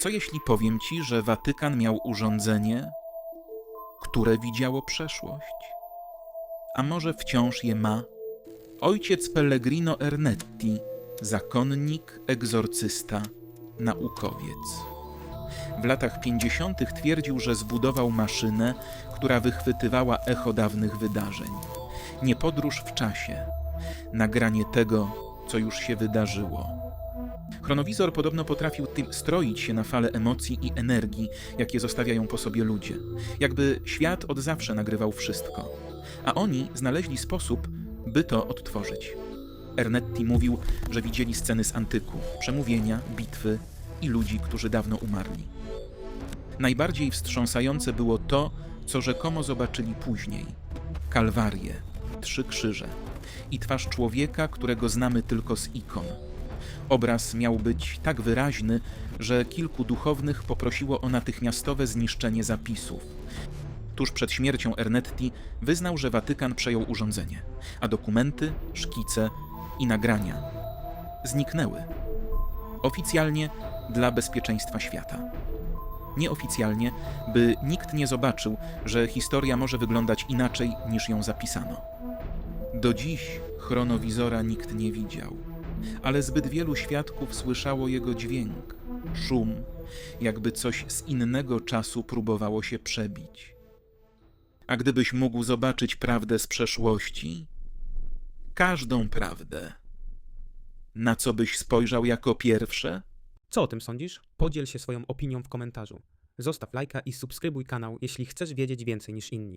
Co jeśli powiem ci, że Watykan miał urządzenie, które widziało przeszłość? A może wciąż je ma? Ojciec Pellegrino Ernetti, zakonnik, egzorcysta, naukowiec. W latach 50. twierdził, że zbudował maszynę, która wychwytywała echo dawnych wydarzeń. Nie podróż w czasie, nagranie tego, co już się wydarzyło. Chronowizor podobno potrafił tym stroić się na fale emocji i energii, jakie zostawiają po sobie ludzie. Jakby świat od zawsze nagrywał wszystko. A oni znaleźli sposób, by to odtworzyć. Ernetti mówił, że widzieli sceny z antyku, przemówienia, bitwy i ludzi, którzy dawno umarli. Najbardziej wstrząsające było to, co rzekomo zobaczyli później: Kalwarię, trzy krzyże i twarz człowieka, którego znamy tylko z ikon. Obraz miał być tak wyraźny, że kilku duchownych poprosiło o natychmiastowe zniszczenie zapisów. Tuż przed śmiercią Ernetti wyznał, że Watykan przejął urządzenie, a dokumenty, szkice i nagrania zniknęły. Oficjalnie dla bezpieczeństwa świata. Nieoficjalnie, by nikt nie zobaczył, że historia może wyglądać inaczej niż ją zapisano. Do dziś chronowizora nikt nie widział, ale zbyt wielu świadków słyszało jego dźwięk, szum, jakby coś z innego czasu próbowało się przebić. A gdybyś mógł zobaczyć prawdę z przeszłości, każdą prawdę, na co byś spojrzał jako pierwsze? Co o tym sądzisz? Podziel się swoją opinią w komentarzu. Zostaw lajka i subskrybuj kanał, jeśli chcesz wiedzieć więcej niż inni.